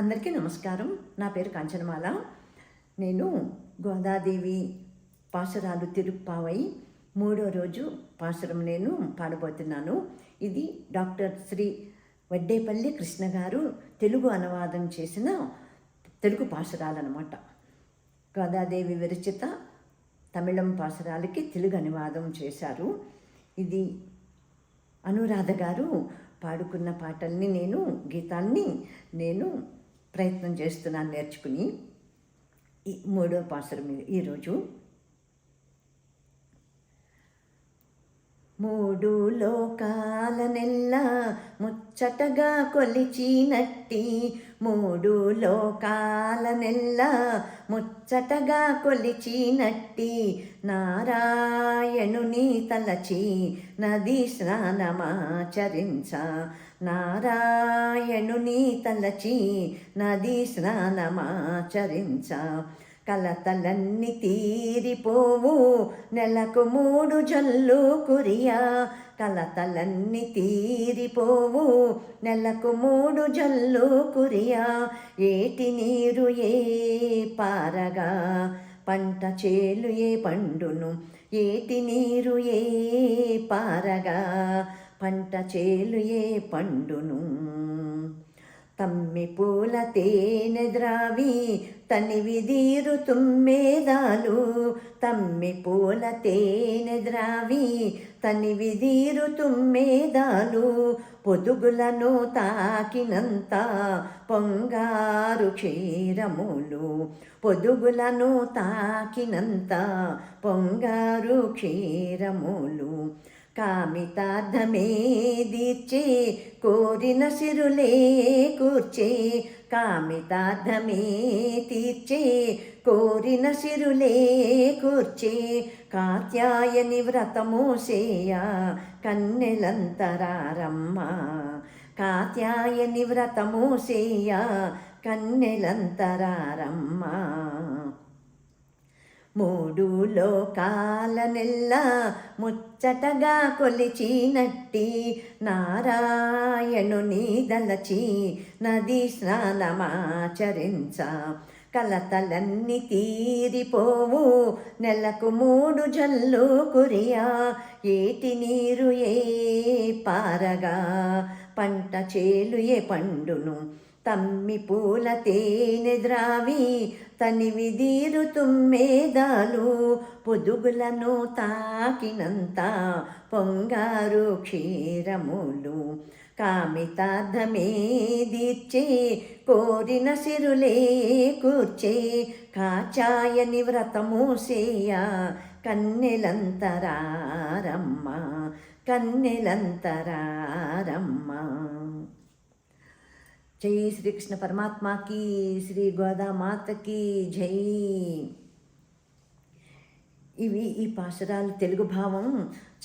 అందరికీ నమస్కారం. నా పేరు కాంచనమాల. నేను గోదాదేవి పాసురాలు తిరుప్పావై మూడో రోజు పాసురం నేను పాడబోతున్నాను. ఇది డాక్టర్ శ్రీ వడ్డేపల్లి కృష్ణ గారు తెలుగు అనువాదం చేసిన తెలుగు పాసురాలన్నమాట గోదాదేవి విరచిత తమిళం పాసురాలకి తెలుగు అనువాదం చేశారు. ఇది అనురాధ గారు పాడుకున్న పాటల్ని నేను గీతాన్ని నేను ప్రయత్నం చేస్తున్నాను నేర్చుకుని. ఈ మూడో పాసరం ఈరోజు మూడు లోకాలనెల్ల ముచ్చటగా కొలిచినట్టి మూడు లోకాలనెల్ల ముచ్చటగా కొలిచినట్టి నారాయణుని తలచి నది స్నానమాచరించ. నారాయణుని తలచి నది స్నానమాచరించ. కలతలన్నీ తీరిపోవు. నెలకు మూడు జల్లు కురియా. కలతలన్నీ తీరిపోవు. నెలకు మూడు జల్లు కురియా. ఏటి నీరు ఏ పారగా? పంట చేలు ఏ పండును? ఏటి నీరు ఏ పారగా? పంట చేలు ఏ పండును? తమ్మి పూల తేనె ద్రావి తనివి దీరు తుమ్మేదాలు. తమ్మి పూల తేనె ద్రావి తనివి దీరు తుమ్మేదాలు. పొదుగులను తాకినంత పొంగారు క్షీరములు. పొదుగులను తాకినంత పొంగారు క్షీరములు. కామితార్థమే దీర్చే కోరిన సిరులే కూర్చే. కామితార్థమే తీర్చే కోరిన సిరులే కూర్చే. కాత్యాయని వ్రతము సేయ కన్నెలంతరారమ్మ. కాత్యాయని వ్రతము సేయ కన్నెలంతరారమ్మ. మూడు లోకాలనెల్ల ముచ్చటగా కొలిచినట్టి నారాయణుని దలచి నది స్నానమాచరించ. కలతలన్నీ తీరిపోవు నెలకు మూడు జల్లు కురియా ఏటి నీరు ఏ పారగా? పంట చేలు ఏ పండును తమ్మి పూల తేనె ద్రావి తనివి దీరు తుమ్మేదాలు. పొదుగులను తాకినంత పొంగారు క్షీరములు. కామితార్థమే దీర్చే కోరిన సిరులే కూర్చే కాచాయని వ్రతము సేయ. కన్నెలంతరారమ్మ కన్నెలంతరారమ్మ. జై శ్రీకృష్ణ పరమాత్మకి శ్రీ గోదామాతకి జై ఇవి ఈ పాశురాలు తెలుగు భావం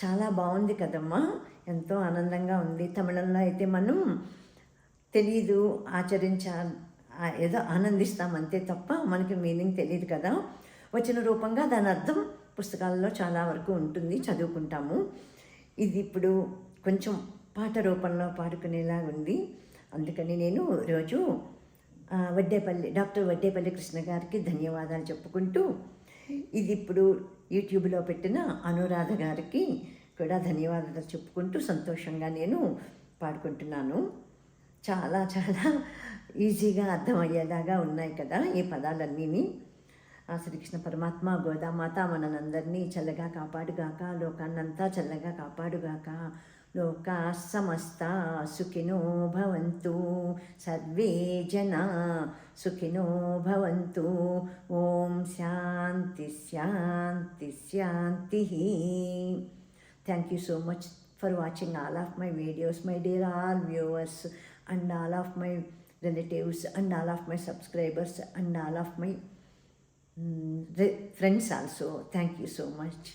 చాలా బాగుంది కదమ్మా. ఎంతో ఆనందంగా ఉంది. తమిళంలో అయితే మనం తెలీదు ఆచరించా ఏదో ఆనందిస్తాం అంతే తప్ప మనకి మీనింగ్ తెలియదు కదా. వచ్చిన రూపంగా దాని అర్థం పుస్తకాలలో చాలా వరకు ఉంటుంది చదువుకుంటాము. ఇది ఇప్పుడు కొంచెం పాట రూపంలో పాడుకునేలా ఉంది అందుకని నేను రోజు వడ్డేపల్లి డాక్టర్ వడ్డేపల్లి కృష్ణ గారికి ధన్యవాదాలు చెప్పుకుంటూ ఇది ఇప్పుడు యూట్యూబ్లో పెట్టిన అనురాధ గారికి కూడా ధన్యవాదాలు చెప్పుకుంటూ సంతోషంగా నేను పాడుకుంటున్నాను. చాలా చాలా ఈజీగా అర్థమయ్యేలాగా ఉన్నాయి కదా ఈ పదాలన్నీ ఆ శ్రీకృష్ణ పరమాత్మ గోదామాత మనందరినీ చల్లగా కాపాడుగాక లోకాన్నంతా చల్లగా కాపాడుగాక लोका समस्ता सुखिनो भवन्तु। सर्वे जना सुखिनो भवन्तु। ओम शांति शांति शांति thank you so much for watching all of my videos my dear all viewers and all of my relatives and all of my subscribers and all of my friends also thank you so much